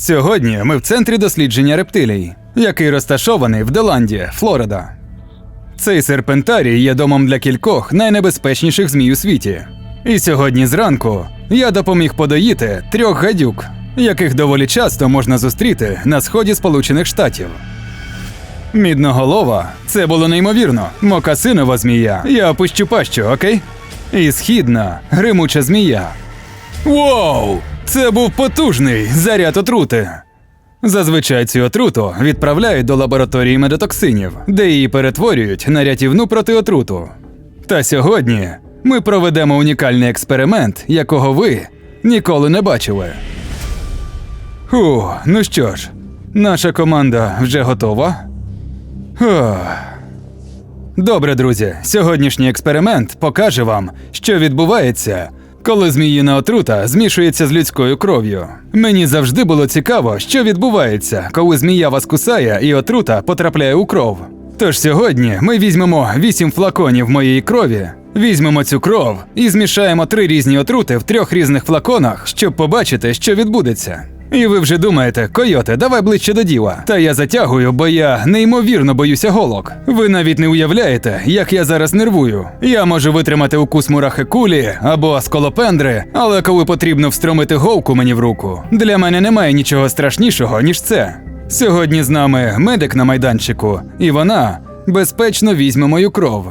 Сьогодні ми в центрі дослідження рептилій, який розташований в Деланді, Флорида. Цей серпентарій є домом для кількох найнебезпечніших змій у світі. І сьогодні зранку я допоміг подоїти трьох гадюк, яких доволі часто можна зустріти на сході Сполучених Штатів. Мідноголова це було неймовірно. Мокасинова змія. Я опущу пащу, окей? І східна, гримуча змія. Воу! Це був потужний заряд отрути. Зазвичай цю отруту відправляють до лабораторії медотоксинів, де її перетворюють на рятівну протиотруту. Та сьогодні ми проведемо унікальний експеримент, якого ви ніколи не бачили. Фу, ну що ж, наша команда вже готова. Фух. Добре, друзі, сьогоднішній експеримент покаже вам, що відбувається, коли зміїна отрута змішується з людською кров'ю. Мені завжди було цікаво, що відбувається, коли змія вас кусає і отрута потрапляє у кров. Тож сьогодні ми візьмемо 8 флаконів моєї крові, візьмемо цю кров і змішаємо три різні отрути в трьох різних флаконах, щоб побачити, що відбудеться. І ви вже думаєте, койоте, давай ближче до діла. Та я затягую, бо я неймовірно боюся голок. Ви навіть не уявляєте, як я зараз нервую. Я можу витримати укус мурахи кулі або сколопендри, але коли потрібно встромити голку мені в руку, для мене немає нічого страшнішого, ніж це. Сьогодні з нами медик на майданчику, і вона безпечно візьме мою кров.